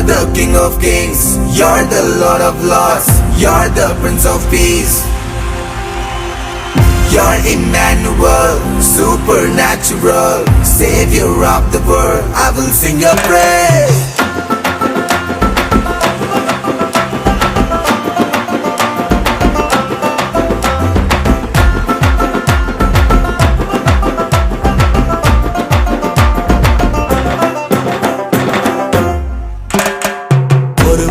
You're the King of Kings. You're the Lord of Lords. You're the Prince of Peace. You're Emmanuel, supernatural, Savior of the world. I will sing your praise.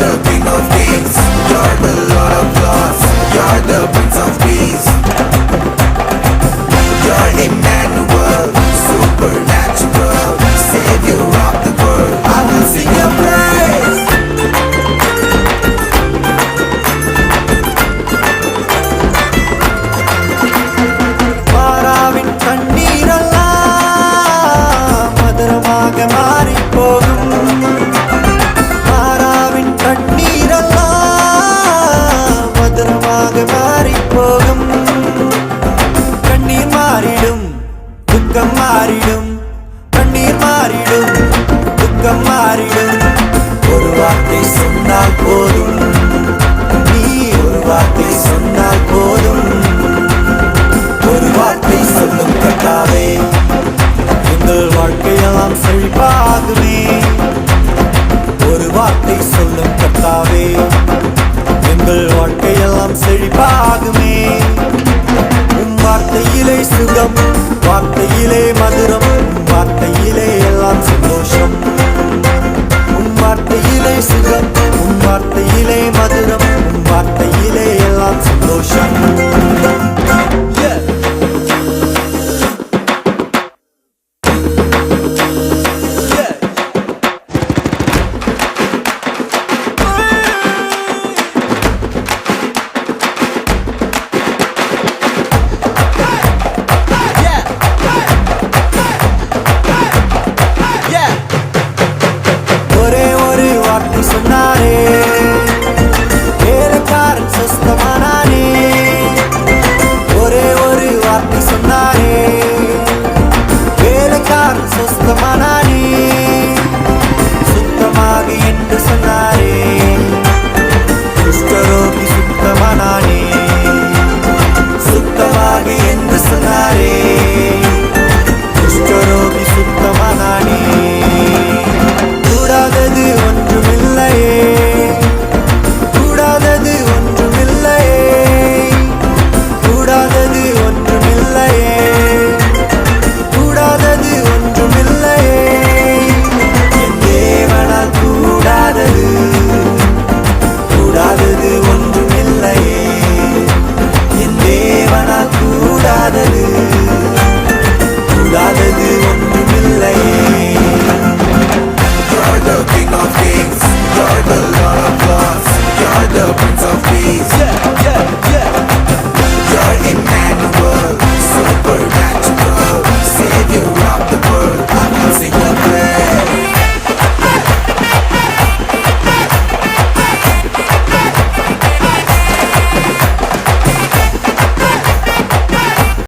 The King of Kings. மாறிடும் கண்ணீர் மாறிடும் துக்கம் மாறிடும். ஒரு வார்த்தை சொன்னால் போதும். நீ ஒரு வார்த்தை சொன்னால் போதும். ஒரு வார்த்தை சொல்லும் கட்டாவே எங்கள் வாழ்க்கையெல்லாம் செழிப்பாகுமே. ஒரு வார்த்தை சொல்லும் கட்டாவே எங்கள் வாழ்க்கையெல்லாம் செழிப்பாகுமே. வார்த்தையிலே சுகம் வார்த்தையிலே மதுரம் வார்த்தையிலே எல்லாம் சந்தோஷம். உன் வார்த்தையிலே சுகம் உன் வார்த்தையிலே மதுரம் உன் வார்த்தையிலே எல்லாம் சந்தோஷம்.